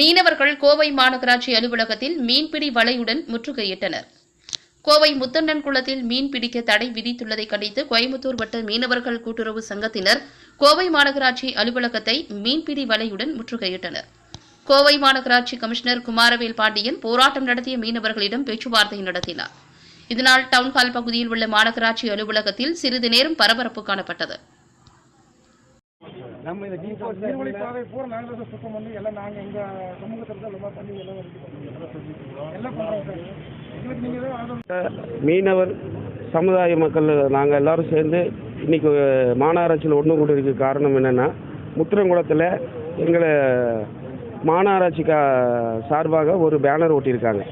மீனவர்கள் கோவை மாநகராட்சி அலுவலகத்தில் மீன்பிடி வலையுடன் முற்றுகையிட்டனர். கோவை முத்தண்ணன் குளத்தில் மீன் பிடிக்க தடை விதித்துள்ளதை கண்டித்து கோயம்புத்தூர் வட்ட மீனவர்கள் கூட்டுறவு சங்கத்தினர் கோவை மாநகராட்சி அலுவலகத்தை மீன்பிடி வலையுடன் முற்றுகையிட்டனர். கோவை மாநகராட்சி கமிஷனர் குமாரவேல் பாண்டியன் போராட்டம் நடத்திய மீனவர்களிடம் பேச்சுவார்த்தை நடத்தினார். இதனால் டவுன்ஹால் பகுதியில் உள்ள மாநகராட்சி அலுவலகத்தில் சிறிது நேரம் பரபரப்பு காணப்பட்டது. நம்ம இந்த நீர்வழி பாதை பூரா நாங்கள் தான் சுத்தம் பண்ணி எல்லாம் நாங்கள் எங்கள் சமூகத்தில் தான் எல்லாம் பண்ணி எல்லாம் எல்லாம் பண்ணுறோம் சார். எங்களுக்கு நீங்கள் தான் ஆதரவு மீனவர் சமுதாய மக்கள் நாங்கள் எல்லாரும் சேர்ந்து இன்னைக்கு மாநகராட்சியில் ஒன்று கூட இருக்க காரணம் என்னென்னா முத்திரங்குளத்தில் எங்களை மாநகராட்சி கா சார்பாக ஒரு பேனர் ஒட்டியிருக்காங்க.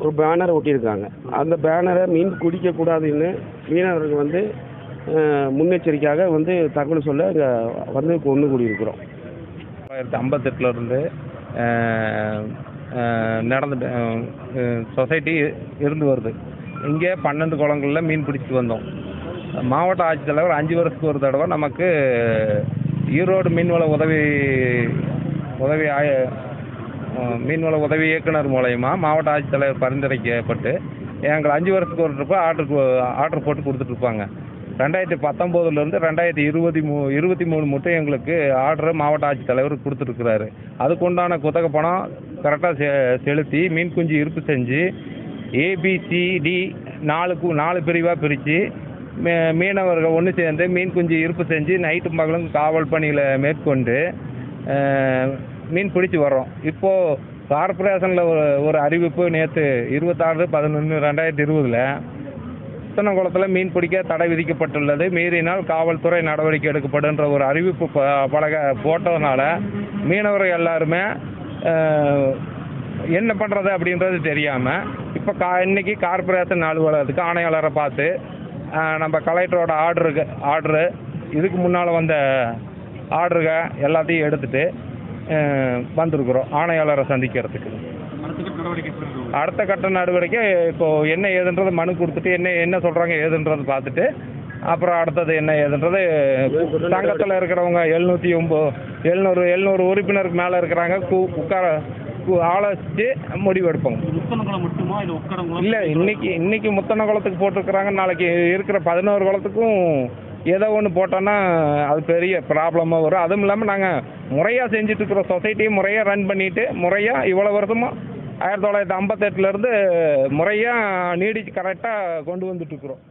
ஒரு பேனர் ஒட்டியிருக்காங்க. அந்த பேனரை மீன் குடிக்கக்கூடாதுன்னு மீனவர்கள் வந்து முன்னெச்சரிக்கையாக வந்து தகவல் சொல்ல இங்கே வந்து ஒன்று கூடியிருக்கிறோம். தொள்ளாயிரத்தி ஐம்பத்தெட்டுலேருந்து நடந்து சொசைட்டி இருந்து வருது. இங்கே பன்னெண்டு குளங்களில் மீன் பிடிச்சிட்டு வந்தோம். மாவட்ட ஆட்சித்தலைவர் அஞ்சு வருஷத்துக்கு ஒரு தடவை நமக்கு ஈரோடு மீன்வள உதவி உதவி ஆய- மீன்வள உதவி இயக்குனர் மூலயமா மாவட்ட ஆட்சித்தலைவர் பரிந்துரைக்கப்பட்டு எங்களை அஞ்சு வருஷத்துக்கு ஒரு ட்ரிப்பு ஆர்டர் ஆர்டர் போட்டு கொடுத்துட்ருப்பாங்க ரெண்டாயிரத்தி பத்தொம்போதுலேருந்து ரெண்டாயிரத்தி இருபத்தி மூ இருபத்தி மூணு மட்டும் எங்களுக்கு ஆர்டர் மாவட்ட ஆட்சித்தலைவர் கொடுத்துருக்குறாரு. அதுக்கு உண்டான குத்தகை பணம் கரெக்டாக செ செலுத்தி மீன் குஞ்சு இருப்பு செஞ்சு ஏபிசிடி நாலுக்கு நாலு பிரிவாக பிரித்து மீனவர்கள் ஒன்று சேர்ந்து மீன் குஞ்சு இருப்பு செஞ்சு நைட்டும் பகலும் காவல் பணிகளை மேற்கொண்டு மீன் பிடிச்சி வர்றோம். இப்போது கார்பரேஷனில் ஒரு ஒரு அறிவிப்பு நேற்று இருபத்தாறு பதினொன்று ரெண்டாயிரத்தி இருபதில் புத்தனங்குளத்தில் மீன் பிடிக்க தடை விதிக்கப்பட்டுள்ளது. மீறினால் காவல்துறை நடவடிக்கை எடுக்கப்படுன்ற ஒரு அறிவிப்பு ப போட்டதுனால மீனவர்கள் எல்லாருமே என்ன பண்ணுறது அப்படின்றது தெரியாமல் இப்போ கா இன்னைக்கு கார்பரேஷன் அலுவலகத்துக்கு ஆணையாளரை பார்த்து நம்ம கலெக்டரோட ஆர்டருக்கு ஆர்டரு இதுக்கு முன்னால் வந்த ஆர்டருக எல்லாத்தையும் எடுத்துகிட்டு வந்திருக்கிறோம். ஆணையாளரை சந்திக்கிறதுக்கு. அடுத்த கட்ட நடவடிக்கை இப்போ என்ன ஏதுன்றது மனு கொடுத்துட்டு என்ன என்ன சொல்றாங்க ஏதுன்றது பார்த்துட்டு அப்புறம் அடுத்தது என்ன ஏதுன்றது சங்கத்தில் இருக்கிறவங்க எழுநூற்றி ஒம்பது எழுநூறு எழுநூறு உறுப்பினருக்கு மேலே இருக்கிறாங்க உட்கார ஆலோசித்து முடிவு உக்கடங்குளம் இல்லை இன்னைக்கு இன்னைக்கு முத்தன குளத்துக்கு போட்டிருக்கிறாங்க நாளைக்கு இருக்கிற பதினோரு குளத்துக்கும் ஏதோ ஒன்று போட்டோன்னா அது பெரிய ப்ராப்ளமாக வரும். அதுவும் இல்லாமல் நாங்கள் முறையாக செஞ்சுட்டு இருக்கிற சொசைட்டியை முறையாக ரன் பண்ணிட்டு முறையாக இவ்வளோ வருஷமாக ஆயிரத்தி தொள்ளாயிரத்தி ஐம்பத்தெட்டுலேருந்து முறையாக நீடிச்சு கரெக்டாக கொண்டு வந்துட்டு இருக்கிறோம்.